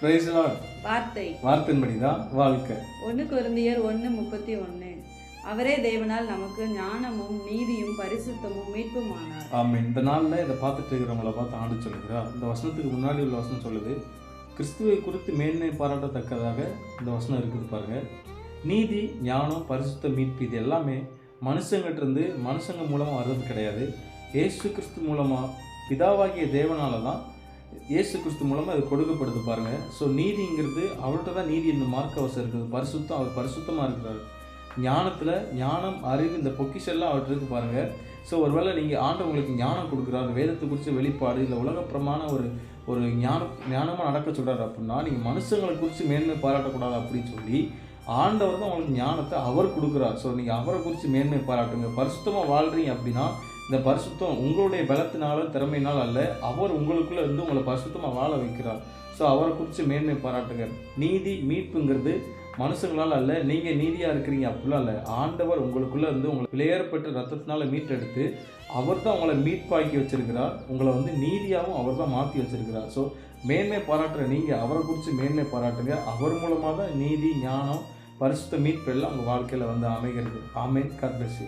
Price வார்த்தை. வார்த்தையின்படி தான் வாழ்க்கை. ஒன்று குருந்தியர் ஒன்று முப்பத்தி ஒன்று அவரே தேவனால் நமக்கு ஞானமும் நீதியும் பரிசுத்தமும் மீட்புமானார். ஆமாம் இந்த நாளில் இதை பார்த்துட்டு இருக்கிறவங்கள பார்த்து ஆண்டு சொல்லுகிறார். இந்த வசனத்துக்கு முன்னாடி உள்ள வசனம் சொல்லுது கிறிஸ்துவை குறித்து மேன்மை பாராட்டத்தக்கதாக இந்த வசனம் இருக்குது பாருங்க. நீதி ஞானம் பரிசுத்த மீட்பு இது எல்லாமே மனுஷங்கிட்ட இருந்து மனுஷங்க மூலமாக வர்றது கிடையாது. இயேசு கிறிஸ்து மூலமாக பிதாவாகிய தேவனால தான் இயேசு கிறிஸ்து மூலமாக அது கொடுக்கப்படுது பாருங்க. ஸோ நீதிங்கிறது அவர்கிட்ட தான் நீதி இந்த மார்க் அவசரம் இருக்குது. பரிசுத்தம் அவர் பரிசுத்தமாக இருக்கிறார். ஞானத்தில் ஞானம் அறிவு இந்த பொக்கிஷெல்லாம் அவர்கிட்ட இருக்கு பாருங்க. ஸோ ஒருவேளை நீங்கள் ஆண்டு உங்களுக்கு ஞானம் கொடுக்குறாரு வேதத்தை குறித்து வெளிப்பாடு இல்லை உலகப்புறமான ஒரு ஒரு ஞானம் ஞானமாக நடக்க சொல்கிறாரு அப்படின்னா நீங்கள் மனுஷங்களை குறித்து மேன்மை பாராட்டக்கூடாது அப்படின்னு சொல்லி ஆண்டவர் தான் உங்களுக்கு ஞானத்தை அவர் கொடுக்குறார். ஸோ நீங்கள் அவரை குறித்து மேன்மை பாராட்டுங்க. பரிசுத்தமாக வாழ்கிறீங்க அப்படின்னா இந்த பரிசுத்தம் உங்களுடைய பலத்தினாலும் திறமையினால் அல்ல அவர் உங்களுக்குள்ளே இருந்து உங்களை பரிசுத்தமாக வாழ வைக்கிறார். ஸோ அவரை குறித்து மேன்மை பாராட்டுங்க. நீதி மீட்புங்கிறது மனுஷங்களால் அல்ல நீங்கள் நீதியாக இருக்கிறீங்க அப்படிலாம் இல்லை. ஆண்டவர் உங்களுக்குள்ளே இருந்து உங்களை விளையாடப்பட்ட ரத்தத்தினால மீட்டெடுத்து அவர் தான் உங்களை மீட்பாக்கி வச்சிருக்கிறார். உங்களை வந்து நீதியாகவும் அவர் தான் மாற்றி வச்சிருக்கிறார். ஸோ மேன்மை பாராட்டுற நீங்கள் அவரை குறித்து மேன்மை பாராட்டுங்க. அவர் மூலமாக தான் நீதி ஞானம் பரிசுத்த மீட்பு எல்லாம் உங்கள் வாழ்க்கையில் வந்து அமைகிறது. ஆமேன். கர்பசி